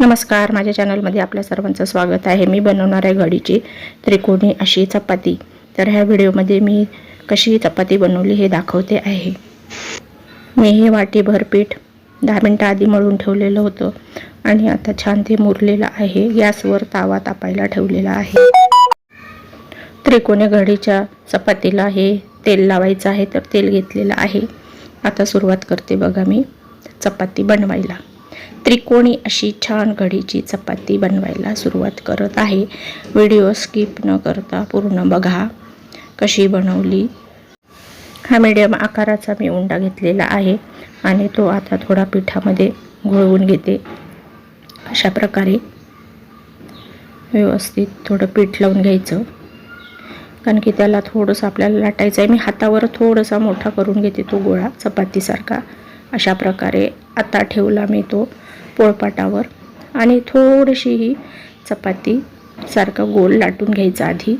नमस्कार माझ्या चॅनलमध्ये आपल्या सर्वांचं स्वागत आहे. मी बनवणार आहे घडीची त्रिकोणी अशी चपाती. तर ह्या व्हिडिओमध्ये मी कशी चपाती बनवली हे दाखवते आहे. मी हे वाटीभर पीठ दहा मिनटं आधी मळून ठेवलेलं होतं आणि आता छान ते मुरलेलं आहे. गॅसवर तावा तापायला ठेवलेला आहे. त्रिकोणी घडीच्या चपातीला हे तेल लावायचं आहे तर तेल घेतलेलं आहे. आता सुरुवात करते बघा मी चपाती बनवायला. त्रिकोणी अशी छान घडीची चपाती बनवायला सुरुवात करत आहे. व्हिडिओ स्किप न करता पूर्ण बघा कशी बनवली. हा मीडियम आकाराचा मी उंडा घेतलेला आहे आणि तो आता थोडा पिठामध्ये घोळवून घेते. अशा प्रकारे व्यवस्थित थोडं पीठ लावून घ्यायचं. कारण की त्याला थोडंसं आपल्याला लाटायचं आहे. मी हातावर थोडासा मोठा करून घेते तो गोळा चपातीसारखा. अशा प्रकारे आता ठेवला मी तो. पोळपाटावर आणि थोडीशी ही चपाती सारखा गोल लाटून घ्यायचा आधी.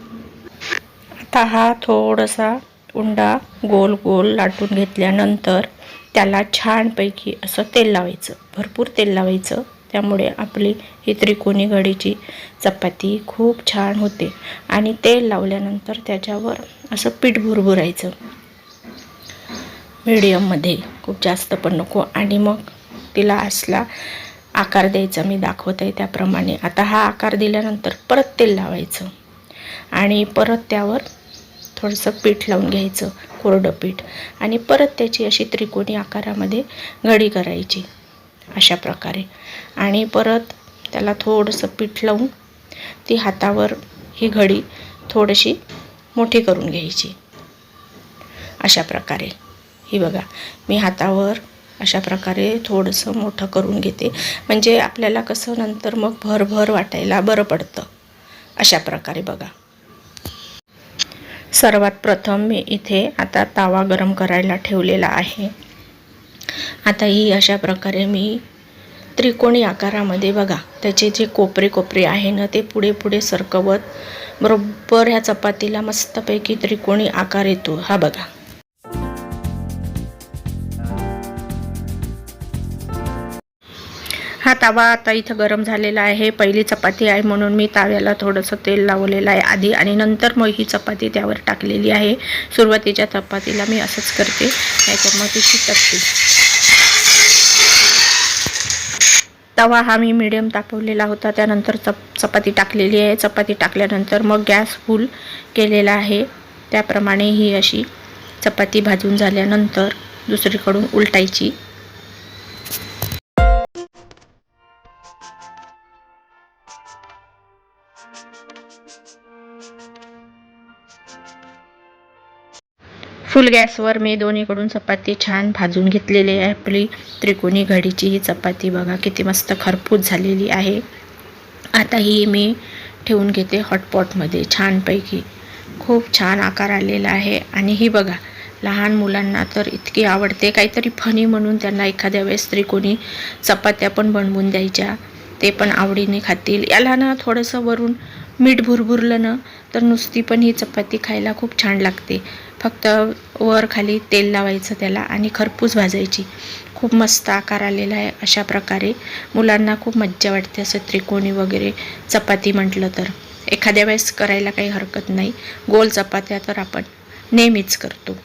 आता हा थोडासा उंडा गोल गोल लाटून घेतल्यानंतर त्याला छानपैकी असं तेल लावायचं. भरपूर तेल लावायचं. त्यामुळे आपली ही त्रिकोणी घडीची चपाती खूप छान होते. आणि तेल लावल्यानंतर त्याच्यावर असं पीठ भुरभुरायचं. मीडियममध्ये खूप जास्त पण नको. आणि मग तिला असला आकार द्यायचा मी दाखवत आहे त्याप्रमाणे. आता हा आकार दिल्यानंतर परत तेल लावायचं. आणि परत त्यावर थोडंसं पीठ लावून घ्यायचं कोरडं पीठ. आणि परत त्याची अशी त्रिकोणी आकारामध्ये घडी करायची अशा प्रकारे. आणि परत त्याला थोडंसं पीठ लावून ती हातावर ही घडी थोडीशी मोठी करून घ्यायची. अशा प्रकारे. ही बघा मी हातावर अशा प्रकारे थोडंसं मोठं करून घेते. म्हणजे आपल्याला कसं नंतर मग भरभर वाटायला बरं पडतं. अशा प्रकारे बघा. सर्वात प्रथम मी इथे आता तावा गरम करायला ठेवलेला आहे. आता ही अशा प्रकारे मी त्रिकोणी आकारामध्ये बघा त्याचे जे कोपरे कोपरे आहे ना ते पुढे पुढे सरकवत बरोबर ह्या चपातीला मस्तपैकी त्रिकोणी आकार येतो. हा बघा. हा तवा आता इथं गरम झालेला आहे. पहिली चपाती आहे म्हणून मी ताव्याला थोडंसं तेल लावलेलं आहे आधी आणि नंतर मग ही चपाती त्यावर टाकलेली आहे. सुरुवातीच्या चपातीला मी असंच करते. नाहीतर मग ती शिटकते तवा हा मी मिडियम तापवलेला होता. त्यानंतर चप चपाती टाकलेली आहे. चपाती टाकल्यानंतर मग गॅस फुल केलेला आहे. त्याप्रमाणे ही अशी चपाती भाजून झाल्यानंतर दुसरीकडून उलटायची. फुल गॅसवर मी दोन्हीकडून चपाती छान भाजून घेतलेली आहे. आपली त्रिकोणी घडीची ही चपाती बघा किती मस्त खरपूस झालेली आहे. आता ही मी ठेवून घेते हॉटपॉटमध्ये छानपैकी. खूप छान आकार आलेला आहे. आणि ही बघा लहान मुलांना तर इतकी आवडते. काहीतरी फनी म्हणून त्यांना एखाद्या वेळेस त्रिकोणी चपात्या पण बनवून द्यायच्या. ते पण आवडीने खातील. याला ना थोडंसं वरून मीठ भुरभुरलं ना तर नुसती पण ही चपाती खायला खूप छान लागते. फक्त वर खाली तेल लावायचं त्याला आणि खरपूस भाजायची. खूप मस्त आकार आलेला आहे अशा प्रकारे. मुलांना खूप मज्जा वाटते असं त्रिकोणी वगैरे चपाती म्हटलं तर. एखाद्या वेळेस करायला काही हरकत नाही. गोल चपात्या तर आपण नेहमीच करतो.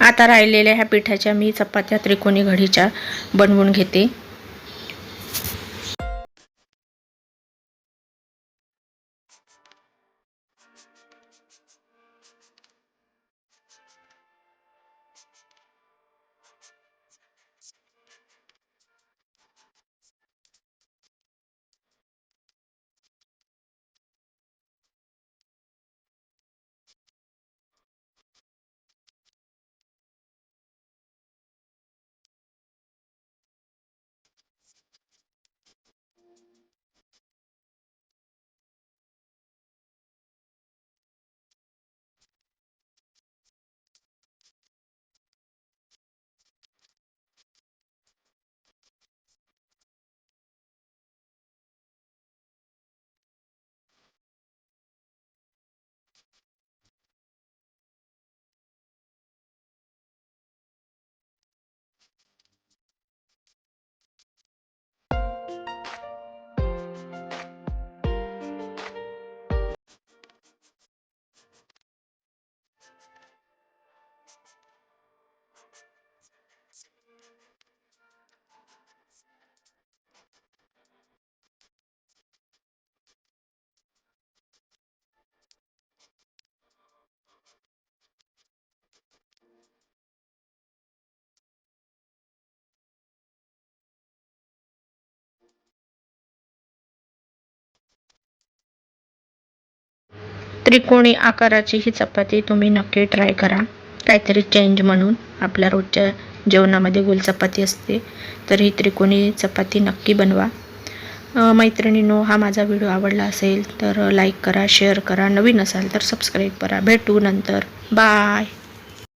आता राहिलेल्या ह्या पिठाच्या मी चपात्या त्रिकोणी घडीच्या बनवून घेते. त्रिकोणी आकाराची ही चपाती तुम्ही नक्की ट्राय करा. काहीतरी चेंज म्हणून आपल्या रोजच्या जेवणामध्ये गोल चपाती असते तर ही त्रिकोणी चपाती नक्की बनवा. अ, मैत्रिणींनो हा माझा व्हिडिओ आवडला असेल तर लाईक करा शेअर करा. नवीन असाल तर सबस्क्राईब करा. भेटू नंतर. बाय